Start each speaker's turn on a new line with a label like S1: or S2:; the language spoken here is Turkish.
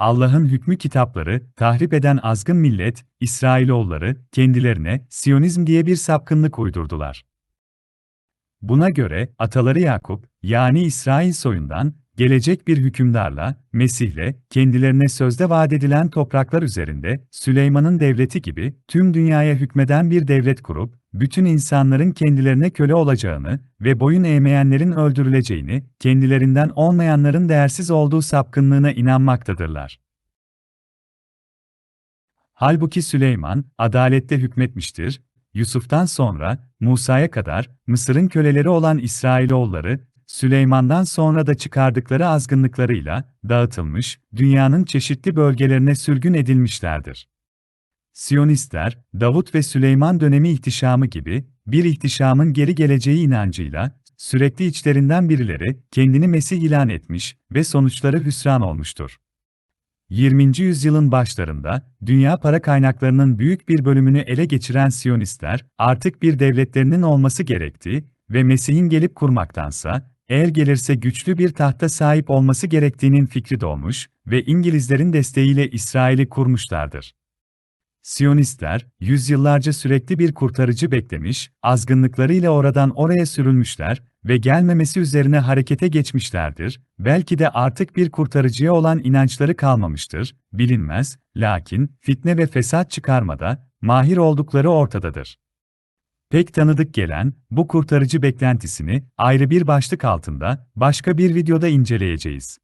S1: Allah'ın hükmü kitapları, tahrip eden azgın millet, İsrailoğulları, kendilerine Siyonizm diye bir sapkınlık uydurdular. Buna göre, ataları Yakup, yani İsrail soyundan, gelecek bir hükümdarla, Mesih'le, kendilerine sözde vaat edilen topraklar üzerinde, Süleyman'ın devleti gibi, tüm dünyaya hükmeden bir devlet kurup, bütün insanların kendilerine köle olacağını ve boyun eğmeyenlerin öldürüleceğini, kendilerinden olmayanların değersiz olduğu sapkınlığına inanmaktadırlar. Halbuki Süleyman, adalette hükmetmiştir, Yusuf'tan sonra, Musa'ya kadar, Mısır'ın köleleri olan İsrailoğulları, Süleyman'dan sonra da çıkardıkları azgınlıklarıyla, dağıtılmış, dünyanın çeşitli bölgelerine sürgün edilmişlerdir. Siyonistler, Davut ve Süleyman dönemi ihtişamı gibi, bir ihtişamın geri geleceği inancıyla, sürekli içlerinden birileri, kendini Mesih ilan etmiş ve sonuçları hüsran olmuştur. 20. yüzyılın başlarında, dünya para kaynaklarının büyük bir bölümünü ele geçiren Siyonistler, artık bir devletlerinin olması gerektiği ve Mesih'in gelip kurmaktansa, eğer gelirse güçlü bir tahta sahip olması gerektiğinin fikri doğmuş ve İngilizlerin desteğiyle İsrail'i kurmuşlardır. Siyonistler, yüzyıllarca sürekli bir kurtarıcı beklemiş, azgınlıklarıyla oradan oraya sürülmüşler ve gelmemesi üzerine harekete geçmişlerdir, belki de artık bir kurtarıcıya olan inançları kalmamıştır, bilinmez, lakin fitne ve fesat çıkarmada mahir oldukları ortadadır. Pek tanıdık gelen bu kurtarıcı beklentisini ayrı bir başlık altında başka bir videoda inceleyeceğiz.